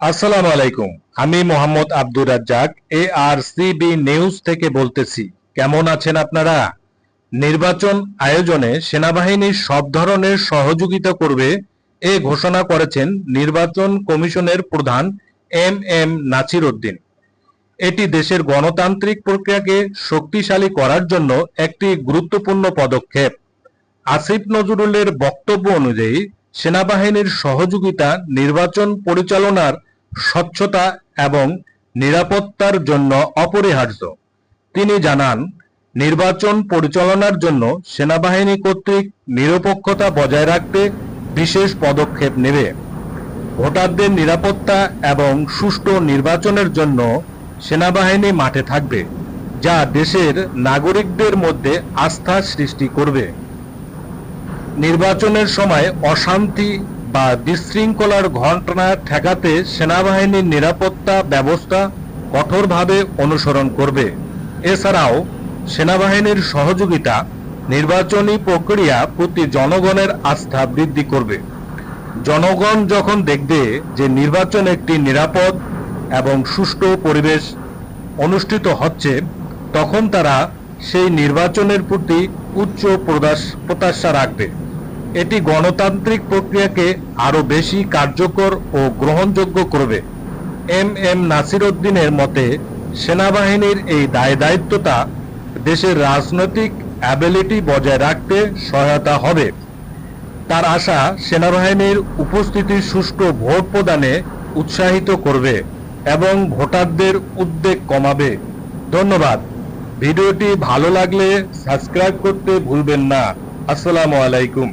আসসালামু আলাইকুম। আমি Mohammad Abdur Razzak A R CB news থেকে বলতেছি। কেমন আছেন আপনারা? নির্বাচন আয়োজনে সেনাবাহিনী সব ধরনের সহযোগিতা করবে এ ঘোষণা করেছেন নির্বাচন কমিশনের প্রধান এম এম নাছির উদ্দিন এটি দেশের গণতান্ত্রিক প্রক্রিয়াকে শক্তিশালী করার জন্য একটি গুরুত্বপূর্ণ পদক্ষেপ। আসিফ নজরুলের বক্তব্য অনুযায়ী, সেনাবাহিনীর সহযোগিতা নির্বাচন পরিচালনার স্বচ্ছতা এবং নিরাপত্তার জন্য অপরিহার্য। তিনি জানান, নির্বাচন পরিচালনার জন্য সেনাবাহিনী কর্তৃক নিরপেক্ষতা বজায় রাখতে বিশেষ পদক্ষেপ নেবে। ভোটারদের নিরাপত্তা এবং সুষ্ঠু নির্বাচনের জন্য সেনাবাহিনী মাঠে থাকবে, যা দেশের নাগরিকদের মধ্যে আস্থা সৃষ্টি করবে। নির্বাচনের সময় অশান্তি বা বিশৃঙ্খলার ঘটনা ঠেকাতে সেনাবাহিনীর নিরাপত্তা ব্যবস্থা কঠোরভাবে অনুসরণ করবে। এছাড়াও, সেনাবাহিনীর সহযোগিতা, নির্বাচনী প্রক্রিয়া প্রতি জনগণের আস্থা বৃদ্ধি করবে। জনগণ যখন দেখবে যে নির্বাচন একটি নিরাপদ এবং সুষ্ঠু পরিবেশ অনুষ্ঠিত হচ্ছে, তখন তারা সেই নির্বাচনের প্রতি উচ্চ প্রত্যাশা রাখবে। এটি গণতান্ত্রিক প্রক্রিয়াকে আরও বেশি কার্যকর ও গ্রহণযোগ্য করবে। এম এম নাসির উদ্দিনের মতে, সেনাবাহিনীর এই দায় দায়িত্বতা দেশের রাজনৈতিক অ্যাবিলিটি বজায় রাখতে সহায়তা হবে। তার আশা সেনাবাহিনীর উপস্থিতি সুষ্ঠু ভোট প্রদানে উৎসাহিত করবে এবং ভোটারদের উদ্বেগ কমাবে। ধন্যবাদ। ভিডিওটি ভালো লাগলে সাবস্ক্রাইব করতে ভুলবেন না। আসসালামু আলাইকুম।